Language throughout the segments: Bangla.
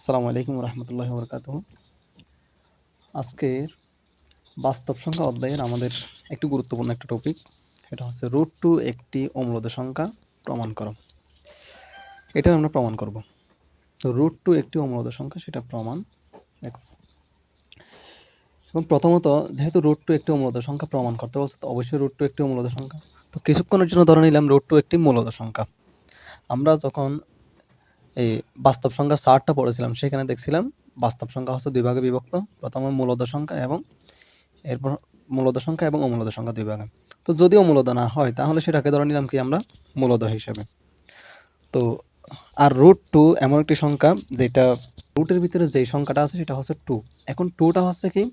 আসসালামু আলাইকুম রহমতুল্লাহ বরকাত আজকের বাস্তব সংখ্যা অধ্যায়ের আমাদের একটি গুরুত্বপূর্ণ একটা টপিক সেটা হচ্ছে রুট টু একটি অম্লদ সংখ্যা প্রমাণ করো। এটা আমরা প্রমাণ করব। তো রুট টু একটি অম্লদ সংখ্যা, সেটা প্রমাণ দেখো। এবং প্রথমত, যেহেতু রুট টু একটি অম্লদ সংখ্যা প্রমাণ করতে বলছে, তো অবশ্যই রুট টু একটি অম্লদ সংখ্যা। তো কিছুক্ষণের জন্য ধরে নিলাম রুট টু একটি মূলদ সংখ্যা। আমরা যখন এই বাস্তব সংখ্যা চারটা পড়েছিলাম, সেখানে দেখছিলাম বাস্তব সংখ্যা হচ্ছে দুই ভাগে বিভক্ত। প্রথমে মূলদ সংখ্যা এবং এরপর মূলদ সংখ্যা এবং অমূলদ সংখ্যা দুই ভাগে। তো যদি অমূলদ না হয়, তাহলে সেটাকে ধরে নিলাম কি আমরা মূলদ হিসেবে। তো আর রুট টু এমন একটি সংখ্যা, যেটা রুটের ভিতরে যেই সংখ্যাটা আছে সেটা হচ্ছে টু এখন টুটা হচ্ছে কি?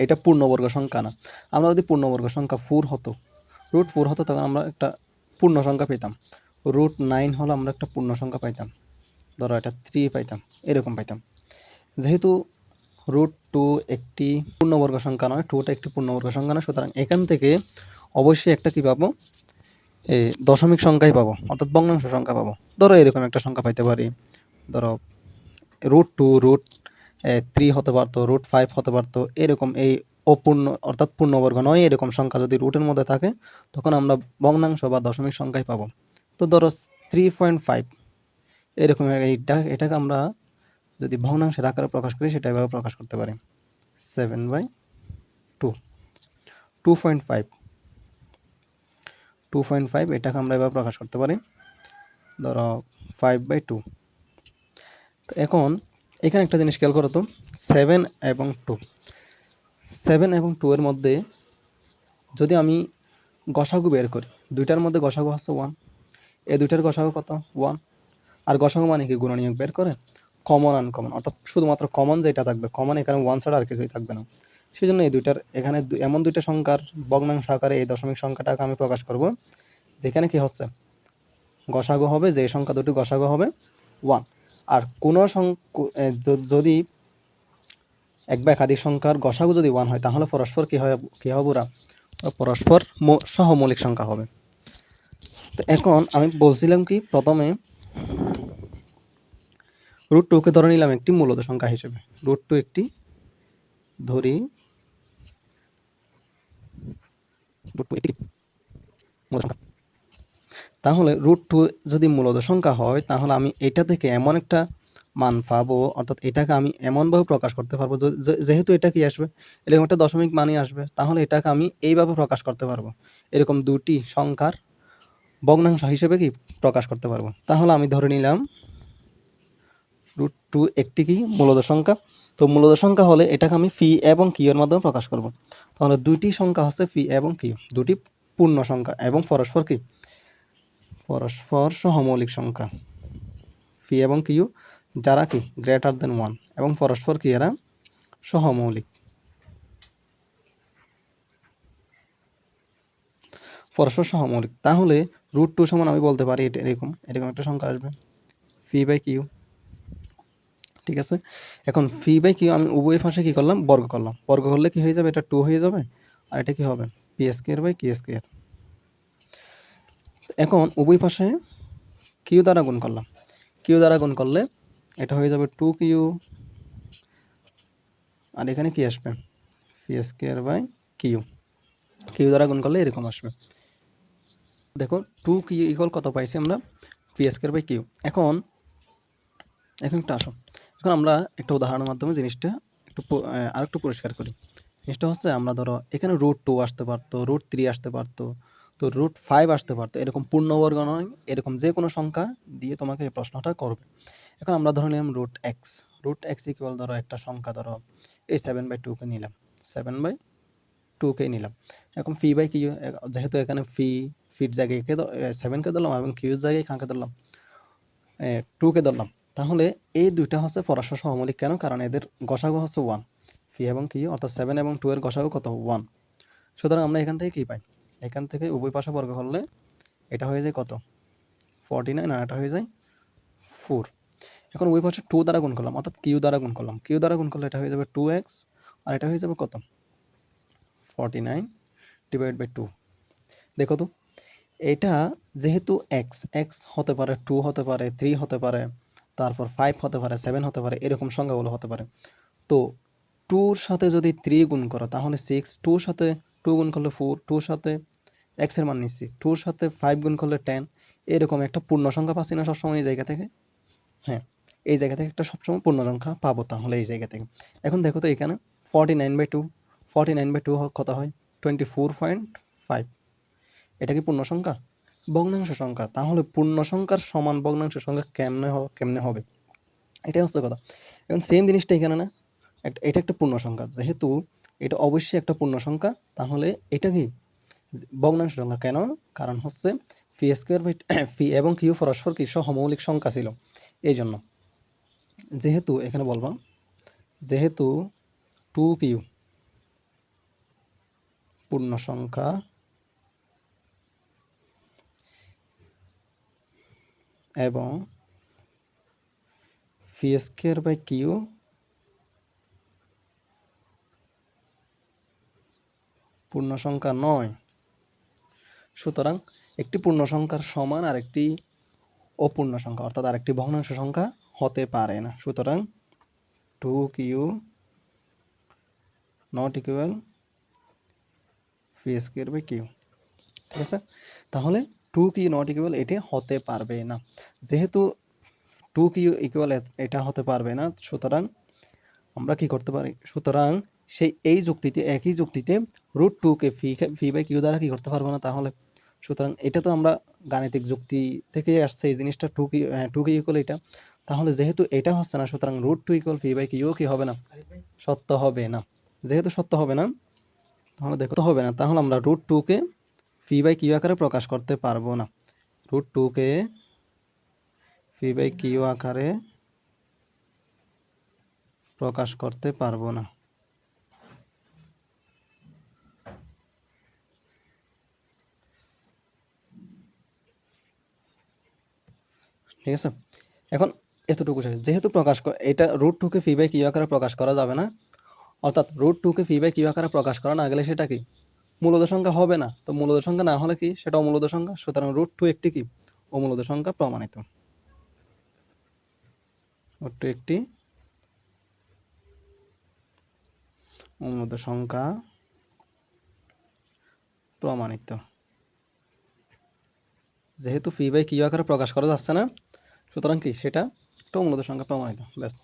এটা পূর্ণবর্গ সংখ্যা না। আমরা যদি পূর্ণবর্গ সংখ্যা ফোর হতো রুট ফোর হতো, তখন আমরা একটা পূর্ণ সংখ্যা পেতাম। রুট নাইন হলে আমরা একটা পূর্ণ সংখ্যা পাইতাম। ধরো এটা থ্রি পাইতাম, এরকম পাইতাম। যেহেতু রুট টু একটি পূর্ণবর্গ সংখ্যা নয় টুটা একটি পূর্ণবর্গ সংখ্যা নয়, সুতরাং এখান থেকে অবশ্যই একটা কী পাবো? দশমিক সংখ্যাই পাবো, অর্থাৎ ভগ্নাংশ সংখ্যা পাবো। ধরো এরকম একটা সংখ্যা পাইতে পারি। ধরো রুট টু রুট থ্রি হতে পারতো রুট ফাইভ হতে পারতো, এরকম এই অপূর্ণ, অর্থাৎ পূর্ণবর্গ নয়, এরকম সংখ্যা যদি রুটের মধ্যে থাকে, তখন আমরা ভগ্নাংশ বা দশমিক সংখ্যাই পাবো। তো ধরো থ্রি পয়েন্ট ফাইভ এরকম এইটা, এটাকে আমরা যদি ভগ্নাংশের আকারে প্রকাশ করি, সেটা এভাবে প্রকাশ করতে পারি। Seven by two two point five two point five এটাকে আমরা এভাবে প্রকাশ করতে পারি। ধরো ফাইভ বাই টু তো এখন এখানে একটা জিনিস খেয়াল করো তো সেভেন এবং টু সেভেন এবং টু এর মধ্যে যদি আমি গসাগু বের করি, দুইটার মধ্যে গসাগু হচ্ছে ওয়ান এই দুইটার গসাগু কত? ওয়ান আর গসাগু মানে কি? গুণনীয়ক বের করে? কমন আনকমন অর্থাৎ শুধুমাত্র কমন যেটা থাকবে কমন এখানে ওয়ান ছাড়া আর কিছুই থাকবে না। সেই জন্য এই দুইটার, এখানে এমন দুইটা সংখ্যার ভগ্নাংশ আকারে এই দশমিক সংখ্যাটাকে আমি প্রকাশ করব, যেখানে কি হচ্ছে? গসাগু হবে যে সংখ্যা দুটি গসাগু হবে ওয়ান আর কোনো যদি এক বা একাধিক সংখ্যার গসাগু যদি ওয়ান হয়, তাহলে পরস্পর কি হয়, কি হবে ওরা? পরস্পর সহমৌলিক সংখ্যা হবে। তো এখন আমি বলছিলাম কি, প্রথমে রুট টুকে ধরে নিলাম একটি মূলদ সংখ্যা হিসেবে। রুট টু একটি ধরি তাহলে রুট টু যদি মূলদ সংখ্যা হয়, তাহলে আমি এটা থেকে এমন একটা মান পাবো, অর্থাৎ এটাকে আমি এমনভাবে প্রকাশ করতে পারব যেহেতু এটা কি আসবে? এরকম একটা দশমিক মানই আসবে, তাহলে এটাকে আমি এইভাবে প্রকাশ করতে পারব। এরকম দুটি সংখ্যার ভগ্নাংশ হিসেবে কি প্রকাশ করতে পারব? তাহলে আমি ধরে নিলাম রুট টু একটি কি? মূলত সংখ্যা। তো মূলত সংখ্যা হলে এটাকে আমি ফি এবং কিউ এর মাধ্যমে প্রকাশ করব। তাহলে দুইটি সংখ্যা হচ্ছে ফি এবং কিউ দুটি পূর্ণ সংখ্যা এবং পরস্পর কি? পরস্পর সহমৌলিক সংখ্যা। ফি এবং কিউ যারা কি? গ্রেটার দেন ওয়ান এবং পরস্পর কি এরা? সহমৌলিক পরস্পর সহমৌলিক তাহলে রুট টু সমান আমি বলতে পারি এরকম এরকম একটা সংখ্যা আসবে। ফি বাই কিউ ঠিক আছে? এখন ফি বাই কিউ আমি উভয় পাশে কী করলাম? বর্গ করলাম। বর্গ করলে কি হয়ে যাবে? এটা টু হয়ে যাবে, আর এটা কি হবে? P square by Q square এখন উভয় পাশে কিউ দ্বারা গুণ করলাম। কিউ দ্বারা গুণ করলে এটা হয়ে যাবে টু কিউ আর এখানে কি আসবে? P square by Q Q দ্বারা গুণ করলে এরকম আসবে। দেখো টু কি ইকুয়াল কত পাইছি আমরা? পি স্কোয়ার বাই কিউ এখন এখন একটু আসো। এখন আমরা একটা উদাহরণের মাধ্যমে জিনিসটা একটু আহ, আরেকটু পরিষ্কার করি। জিনিসটা হচ্ছে আমরা ধরো এখানে রুট টু আসতে পারতো রুট থ্রি আসতে পারতো তো রুট ফাইভ আসতে পারতো। এরকম পূর্ণবর্গ নয় এরকম যে কোনো সংখ্যা দিয়ে তোমাকে এই প্রশ্নটা করবে। এখন আমরা ধরে নিলাম root X root X equal ধরো একটা সংখ্যা ধরো এই সেভেন বাই টুকে নিলাম। সেভেন বাই টুকে নিলাম। এখন ফি বাই কিউ যেহেতু এখানে ফি ফিট জায়গায় কে সেভেনকে ধরলাম এবং কিউর জায়গায় কাকে ধরলাম? টুকে ধরলাম। তাহলে এই দুইটা হচ্ছে পরস্পর সহমৌলিক কেন? কারণ এদের গসাগু হচ্ছে ওয়ান ফি এবং কিউ অর্থাৎ সেভেন এবং টু এর গসাগু কত? ওয়ান সুতরাং আমরা এখান থেকে কী পাই? এখান থেকে উভয় পাশে বর্গ করলে এটা হয়ে যায় কত? ফর্টি নাইন আর এটা হয়ে যায় ফোর এখন উভয় পাশে টু দ্বারা গুণ করলাম, অর্থাৎ কিউ দ্বারা গুণ করলাম। কিউ দ্বারা গুণ করলে এটা হয়ে যাবে টু এক্স আর এটা হয়ে যাবে কত? Forty nine divide by two দেখো তো এটা যেহেতু এক্স এক্স হতে পারে টু হতে পারে থ্রি হতে পারে, তারপর ফাইভ হতে পারে সেভেন হতে পারে, এরকম সংখ্যাগুলো হতে পারে। তো টুর সাথে যদি থ্রি গুণ করো, তাহলে সিক্স টুর সাথে টু গুণ করলে ফোর টুর সাথে এক্সের মান নিচ্ছি। টুর সাথে ফাইভ গুণ করলে টেন এরকম একটা পূর্ণ সংখ্যা পাচ্ছি না সবসময় এই জায়গা থেকে। হ্যাঁ এই জায়গা থেকে একটা সবসময় পূর্ণ সংখ্যা পাবো তাহলে এই জায়গা থেকে। এখন দেখো তো এখানে forty nine by two forty nine by two কত হয়? টোয়েন্টি ফোর পয়েন্ট ফাইভ এটা কি পূর্ণ সংখ্যা ভগ্নাংশ সংখ্যা। তাহলে পূর্ণ সংখ্যার সমান ভগ্নাংশ সংখ্যা কেমনে কেমনে হবে? এটাই হচ্ছে কথা। এখন সেম জিনিসটা এখানে না? এটা একটা পূর্ণ সংখ্যা যেহেতু এটা অবশ্যই একটা পূর্ণ সংখ্যা তাহলে এটা কি? ভগ্নাংশ সংখ্যা। কেন? কারণ হচ্ছে ফি স্কোয়ার বাই ফি এবং কিউ পরস্পর কি? সহমৌলিক সংখ্যা ছিল। এই জন্য যেহেতু এখানে বলবা, যেহেতু টু কিউ পূর্ণ সংখ্যা এবং ফি স্কোয়ার বাই কিউ পূর্ণ সংখ্যা নয়। সুতরাং একটি পূর্ণ সংখ্যার সমান আর একটি অপূর্ণ সংখ্যা অর্থাৎ আরেকটি ভগ্নাংশ সংখ্যা হতে পারে না। সুতরাং two Q not equal P square by Q. ঠিক আছে? তাহলে টু কিউ নট ইকুয়াল এটি হতে পারবে না। যেহেতু টু কিউ ইকুয়াল এটা হতে পারবে না, সুতরাং আমরা কি করতে পারি? সুতরাং সেই এই যুক্তিতে, একই যুক্তিতে রুট টুকে ফি ফি বাই কিউ দ্বারা কি করতে পারব না তাহলে? সুতরাং এটা তো আমরা গাণিতিক যুক্তি থেকে আসছে এই জিনিসটা টু কি টু কি ইকুয়াল এটা। তাহলে যেহেতু এটা হচ্ছে না, সুতরাং root two equal P by Q কি হবে না? সত্য হবে না। যেহেতু সত্য হবে না, তাহলে দেখো হবে না। তাহলে আমরা রুট টুকে ফি বাই কিউ আকারে প্রকাশ করতে পারব না। রুট টুকে ফি বাই কিউ আকারে প্রকাশ করতে পারব না। ঠিক আছে? এখন এতটুকু শেষ। যেহেতু প্রকাশ এটা রুট টুকে ফি বাই কিউ আকারে প্রকাশ করা যাবে না, অর্থাৎ রুট টুকে ফি বাই কিউ আকারে প্রকাশ করা না গেলে সেটা কি? মূলদ সংখ্যা হবে না। তো মূলদ সংখ্যা না হলে কি? সেটা অমূলদ সংখ্যা। সুতরাং রুট টু একটি কি? অমূলদ সংখ্যা প্রমাণিত। রুট একটি অমূলদ সংখ্যা প্রমাণিত। যেহেতু ফি বাই কিউ আকারে প্রকাশ করা যাচ্ছে না, সুতরাং কি? সেটা একটা অমূলদ সংখ্যা প্রমাণিত। ব্যাস।